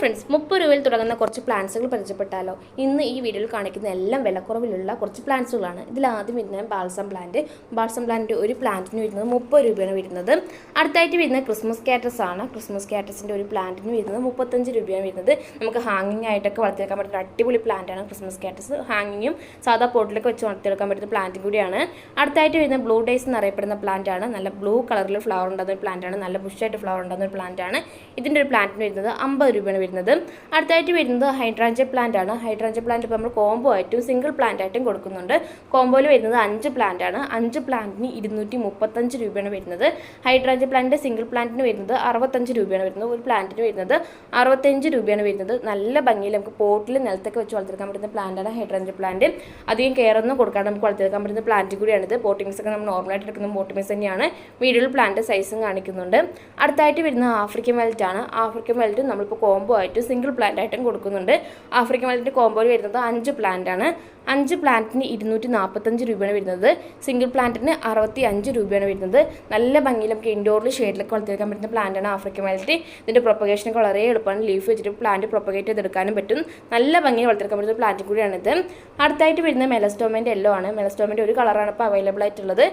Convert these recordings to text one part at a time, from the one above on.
Friends മുപ്പത് രൂപയിൽ തുടങ്ങുന്ന കുറച്ച് പ്ലാന്റ്സുകൾ പരിചയപ്പെട്ടാലോ. ഇന്ന് ഈ വീഡിയോയിൽ കാണിക്കുന്ന എല്ലാം വിലക്കുറവിലുള്ള കുറച്ച് പ്ലാന്റ്സുകളാണ് ഇതിൽ ആദ്യം വരുന്നത് ബാൾസം പ്ലാന്റ് ബാൾസം പ്ലാന്റ് ഒരു പ്ലാന്റിന് വരുന്നത് മുപ്പത് രൂപയാണ് വരുന്നത്. അടുത്തായിട്ട് വരുന്നത് ക്രിസ്മസ് കാറ്റസ് ആണ്. ക്രിസ്മസ് കാറ്റസിന്റെ ഒരു പ്ലാന്റിന് വരുന്നത് മുപ്പത്തഞ്ച് രൂപയാണ് വരുന്നത്. നമുക്ക് ഹാങ്ങിങ് ആയിട്ടൊക്കെ വളർത്തിയെടുക്കാൻ പറ്റുന്ന അടിപൊളി പ്ലാന്റാണ് ക്രിസ്മസ് കാറ്റസ് ഹാങ്ങിങ്ങും സാധാ പോട്ടിലൊക്കെ വെച്ച് വളർത്തിയെടുക്കാൻ പറ്റുന്ന പ്ലാന്റും കൂടിയാണ്. അടുത്തായിട്ട് വരുന്ന ബ്ലൂ ഡേയ്സ് എന്നറിയപ്പെടുന്ന പ്ലാന്റ് ആണ്. നല്ല ബ്ലൂ കളറിൽ ഫ്ലവർ ഉണ്ടാകുന്ന ഒരു പ്ലാന്റാണ് നല്ല ബുഷായിട്ട് ഫ്ലവർ ഉണ്ടാകുന്ന ഒരു പ്ലാന്റാണ് ഇതിന്റെ ഒരു പ്ലാന്റിന് വരുന്നത് അമ്പത് രൂപയാണ് വരുന്നത്. അടുത്തായിട്ട് വരുന്നത് ഹൈഡ്രാഞ്ച പ്ലാന്റ് ആണ്. ഹൈഡ്രാഞ്ച പ്ലാന്റ് ഇപ്പോൾ നമ്മൾ കോംബോ ആയിട്ടും സിംഗിൾ പ്ലാന്റ് ആയിട്ടും കൊടുക്കുന്നുണ്ട്. കോംബോയിൽ വരുന്നത് അഞ്ച് പ്ലാന്റ് ആണ്. അഞ്ച് പ്ലാന്റിന് ഇരുന്നൂറ്റി മുപ്പത്തഞ്ച് രൂപയാണ് വരുന്നത്. ഹൈഡ്രാഞ്ച പ്ലാന്റിന്റെ സിംഗിൾ പ്ലാന്റിന് വരുന്നത് അറുപത്തഞ്ച് രൂപയാണ് വരുന്നത്. ഒരു പ്ലാന്റിന് വരുന്നത് അറുപത്തഞ്ച് രൂപയാണ് വരുന്നത്. നല്ല ഭംഗിയിൽ നമുക്ക് പോട്ടിൽ നിലത്തൊക്കെ വെച്ച് വളർത്തിയെടുക്കാൻ പറ്റുന്ന പ്ലാന്റാണ് ഹൈഡ്രാഞ്ച പ്ലാന്റ് അധികം കെയർ ഒന്നും കൊടുക്കാണ്ട് നമുക്ക് വളർത്തിയെടുക്കാൻ പറ്റുന്ന പ്ലാന്റ് കൂടിയാണിത്. പോട്ടിങ്സ് ഒക്കെ നമ്മൾ നോർമലായിട്ട് എടുക്കുന്ന പോട്ടിങ്സ് തന്നെയാണ്. വീടുകളിൽ പ്ലാന്റ് സൈസും കാണിക്കുന്നുണ്ട്. അടുത്തായിട്ട് വരുന്നത് ആഫ്രിക്കൻ വെൽറ്റ് ആണ്. ആഫ്രിക്കൻ വെൽറ്റ് നമ്മളിപ്പോൾ കോംബോ ആയിട്ടും സിംഗിൾ പ്ലാന്റ് ആയിട്ടും കൊടുക്കുന്നുണ്ട്. ആഫ്രിക്കൻ വൈൽഡിന്റെ കോംബോയിൽ വരുന്നത് അഞ്ച് പ്ലാന്റ് ആണ്. അഞ്ച് പ്ലാന്റിന് ഇരുന്നൂറ്റി നാൽപ്പത്തഞ്ച് രൂപയാണ് വരുന്നത്. സിംഗിൾ പ്ലാന്റിന് അറുപത്തി അഞ്ച് രൂപയാണ് വരുന്നത്. നല്ല ഭംഗിയിൽ നമുക്ക് ഇൻഡോറിൽ ഷെയ്ഡിലൊക്കെ വളർത്തിയെടുക്കാൻ പറ്റുന്ന പ്ലാന്റാണ് ആഫ്രിക്കൻ വെൽറ്റ് ഇതിന്റെ പ്രൊപ്പഗേഷനൊക്കെ വളരെ എളുപ്പമാണ്. ലീഫ് വെച്ചിട്ട് പ്ലാന്റ് പ്രൊപ്പഗേറ്റ് ചെയ്തെടുക്കാനും പറ്റും. നല്ല ഭംഗിയിൽ വളർത്തിയെടുക്കാൻ പറ്റുന്ന പ്ലാന്റ് കൂടിയാണിത്. അടുത്തായിട്ട് വരുന്നത് മെലസ്റ്റോമിന്റെ എല്ലോ ആണ്. മെലസ്റ്റോമന്റെ ഒരു കളറാണ് ഇപ്പോൾ അവൈലബിൾ ആയിട്ടുള്ളത്.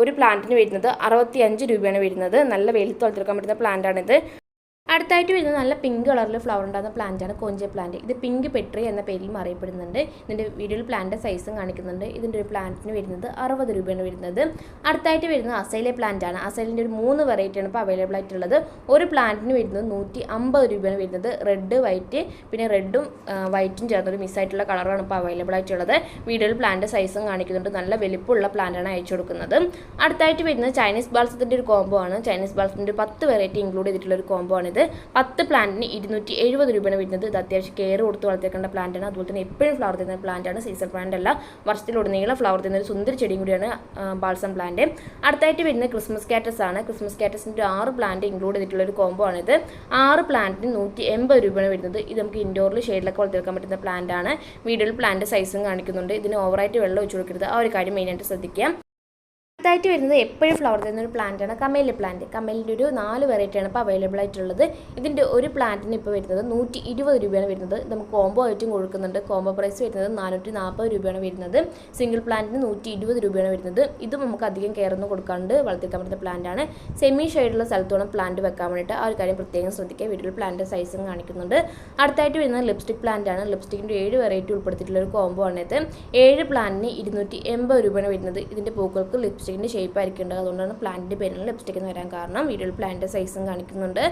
ഒരു പ്ലാന്റിന് വരുന്നത് അറുപത്തി അഞ്ച് രൂപയാണ് വരുന്നത്. നല്ല വെയിലത്ത് വളർത്തിയെടുക്കാൻ പറ്റുന്ന പ്ലാന്റാണിത് അടുത്തായിട്ട് വരുന്നത് നല്ല പിങ്ക് കളറിൽ ഫ്ലവർ ഉണ്ടാകുന്ന പ്ലാന്റാണ് കോഞ്ച പ്ലാന്റ് ഇത് പിങ്ക് പെട്രി എന്ന പേരിലും അറിയപ്പെടുന്നുണ്ട് ഇതിന്റെ വീഡിയോയിൽ പ്ലാന്റിന്റെ സൈസും കാണിക്കുന്നുണ്ട്. ഇതിന്റെ ഒരു പ്ലാന്റിന് വരുന്നത് അറുപത് രൂപയാണ് വരുന്നത്. അടുത്തായിട്ട് വരുന്നത് അസൈലെ പ്ലാന്റ് ആണ്. അസൈലിന്റെ ഒരു മൂന്ന് വെറൈറ്റിയാണ് ഇപ്പോൾ അവൈലബിൾ ആയിട്ടുള്ളത്. ഒരു പ്ലാന്റിന് വരുന്നത് നൂറ്റി അമ്പത് രൂപയാണ് വരുന്നത്. റെഡ് വൈറ്റ് പിന്നെ റെഡും വൈറ്റും ചേർന്നൊരു മിസ്സായിട്ടുള്ള കളറാണ് ഇപ്പോൾ അവൈലബിൾ ആയിട്ടുള്ളത്. വീഡിയോയിൽ പ്ലാന്റ് സൈസും കാണിക്കുന്നുണ്ട്. നല്ല വലിപ്പമുള്ള പ്ലാന്റാണ് അയച്ചു കൊടുക്കുന്നത്. അടുത്തായിട്ട് വരുന്നത് ചൈനീസ് ബാൾസത്തിന്റെ ഒരു കോംബോ ആണ്. ചൈനീസ് ബാൾസത്തിന്റെ പത്ത് വെറൈറ്റി ഇൻക്ലൂഡ് ചെയ്തിട്ടുള്ള ഒരു കോംബോ ആണിത് പത്ത് പ്ലാന്റിന് ഇരുന്നൂറ്റി എഴുപത് രൂപയാണ് വരുന്നത്. ഇത് അത്യാവശ്യം കെയർ കൊടുത്ത് വളർത്തിയേക്കേണ്ട പ്ലാന്റാണ് അതുപോലെ തന്നെ എപ്പോഴും ഫ്ലവർ തരുന്ന പ്ലാന്റാണ് സീസൺ പ്ലാന്റ് അല്ല. വർഷത്തിലുടനീളം ഫ്ലവർ തരുന്ന ഒരു സുന്ദര ചെടിയും കൂടിയാണ് ബാൾസം പ്ലാന്റ് അടുത്തായിട്ട് വരുന്നത് ക്രിസ്മസ് കാറ്റസ് ആണ്. ക്രിസ്മസ് കാറ്റസിന്റെ ആറ് പ്ലാന്റ് ഇൻക്ലൂഡ് ചെയ്തിട്ടുള്ള ഒരു കോംബോ ആണിത്. ആറ് പ്ലാന്റിന് നൂറ്റി എൺപത് രൂപയാണ് വരുന്നത്. ഇത് നമുക്ക് ഇൻഡോറിൽ ഷെയ്ഡിലൊക്കെ വളർത്തിയെടുക്കാൻ പറ്റുന്ന പ്ലാന്റ് ആണ്. പ്ലാന്റ് സൈസും കാണിക്കുന്നുണ്ട്. ഇതിന് ഓവറായിട്ട് വെള്ളം ഒഴിച്ചു കൊടുക്കരുത്. ആ ഒരു കാര്യം മെയിനായിട്ട് ശ്രദ്ധിക്കുക. അടുത്തായിട്ട് വരുന്നത് എപ്പോഴും ഫ്ലവർ തരുന്ന ഒരു പ്ലാന്റാണ് കമേലി പ്ലാന്റ് കമേലിന്റെ ഒരു നാല് വെറൈറ്റിയാണ് ഇപ്പോൾ അവൈലബിൾ ആയിട്ടുള്ളത്. ഇതിന്റെ ഒരു പ്ലാന്റിന് ഇപ്പോൾ വരുന്നത് നൂറ്റി ഇരുപത് രൂപയാണ് വരുന്നത്. നമുക്ക് കോംബോ ആയിട്ടും കൊടുക്കുന്നുണ്ട്. കോംബോ പ്രൈസ് വരുന്നത് നാനൂറ്റി നാൽപ്പത് രൂപയാണ് വരുന്നത്. സിംഗിൾ പ്ലാന്റിന് നൂറ്റി ഇരുപത് രൂപയാണ് വരുന്നത്. ഇതും നമുക്ക് അധികം കെയർ ഒന്നും കൊടുക്കാണ്ട് വളർത്തിക്കാൻ പറ്റുന്ന പ്ലാന്റാണ് സെമി ഷെയ്ഡുള്ള സ്ഥലത്തോളം പ്ലാന്റ് വെക്കാൻ വേണ്ടിയിട്ട് ആ ഒരു കാര്യം പ്രത്യേകം ശ്രദ്ധിക്കുക. വീട്ടിൽ പ്ലാന്റ് സൈസും കാണിക്കുന്നുണ്ട്. അടുത്തായിട്ട് വരുന്നത് ലിപ്സ്റ്റിക് പ്ലാന്റ് ആണ്. ലിപ്സ്റ്റിക്കിന്റെ ഏഴ് വെറൈറ്റി ഉൾപ്പെടുത്തിയിട്ടുള്ള ഒരു കോംബോ ആണിത് ഏഴ് പ്ലാന്റിന് ഇരുന്നൂറ്റി എൺപത് രൂപയാണ് വരുന്നത്. ഇതിന്റെ പൂക്കൾക്ക് ലിപ്സ്റ്റിക് ലിപ്സ്റ്റിക്കിന്റെ ഷേപ്പ് ഉണ്ടാകുക അതുകൊണ്ടാണ് പ്ലാന്റിന്റെ പേരിൽ ലിപ്സ്റ്റിക് എന്ന് വരാൻ കാരണം. വീഡിയോയിൽ പ്ലാന്റിന്റെ സൈസും കാണിക്കുന്നുണ്ട്.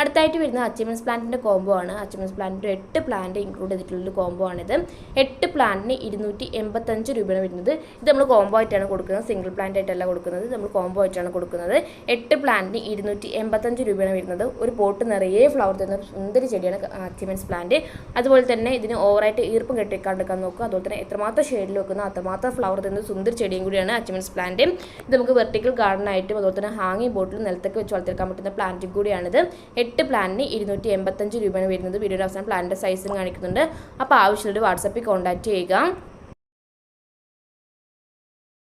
അടുത്തായിട്ട് വരുന്ന അച്ചിമൻസ് പ്ലാന്റിന്റെ കോംബോ ആണ്. അച്ചിമൻസ് പ്ലാന്റിന്റെ എട്ട് പ്ലാന്റ് ഇൻക്ലൂഡ് ചെയ്തിട്ടുള്ള കോംബോ ആണിത്. എട്ട് പ്ലാന്റിന് ഇരുന്നൂറ്റി എൺപത്തഞ്ച് രൂപയാണ് വരുന്നത്. ഇത് നമ്മൾ കോംബോ ആയിട്ടാണ് കൊടുക്കുന്നത്. സിംഗിൾ പ്ലാന്റ് ആയിട്ടല്ല കൊടുക്കുന്നത്. നമ്മൾ കോംബോ ആയിട്ടാണ് കൊടുക്കുന്നത്. എട്ട് പ്ലാന്റിന് ഇരുന്നൂറ്റി എൺപത്തഞ്ച് രൂപയാണ് വരുന്നത്. ഒരു പോട്ട് നിറയെ ഫ്ലവർ തരുന്ന സുന്ദര ചെടിയാണ് അച്ചിമൻസ് പ്ലാന്റ് അതുപോലെ തന്നെ ഇതിന് ഓവറായിട്ട് ഈർപ്പം കെട്ടിക്കാണ്ടെടുക്കാൻ നോക്കുക. അതുപോലെ തന്നെ എത്രമാത്രം ഷെയ്ഡിൽ വെക്കുന്ന അത്രമാത്രം ഫ്ലവർ തരുന്ന സുന്ദരി ചെടിയും കൂടിയാണ് അച്ചിമൻസ് പ്ലാന്റ് ഇത് നമുക്ക് വെർട്ടിക്കൽ ഗാർഡൻ ആയിട്ടും അതുപോലെ തന്നെ ഹാങ്ങിങ് ബോട്ടിൽ നിലത്തൊക്കെ വെച്ച് വളർത്തിയെടുക്കാൻ പറ്റുന്ന പ്ലാന്റും കൂടിയാണിത്. എട്ട് പ്ലാന്റിന് ഇരുന്നൂറ്റി എൺപത്തഞ്ച് രൂപയാണ് വരുന്നത്. വീഡിയോയുടെ അവസാനം പ്ലാന്റിന്റെ സൈസും കാണിക്കുന്നുണ്ട്. അപ്പോൾ ആവശ്യമുള്ളൊരു വാട്സപ്പിൽ കോൺടാക്റ്റ് ചെയ്യുക.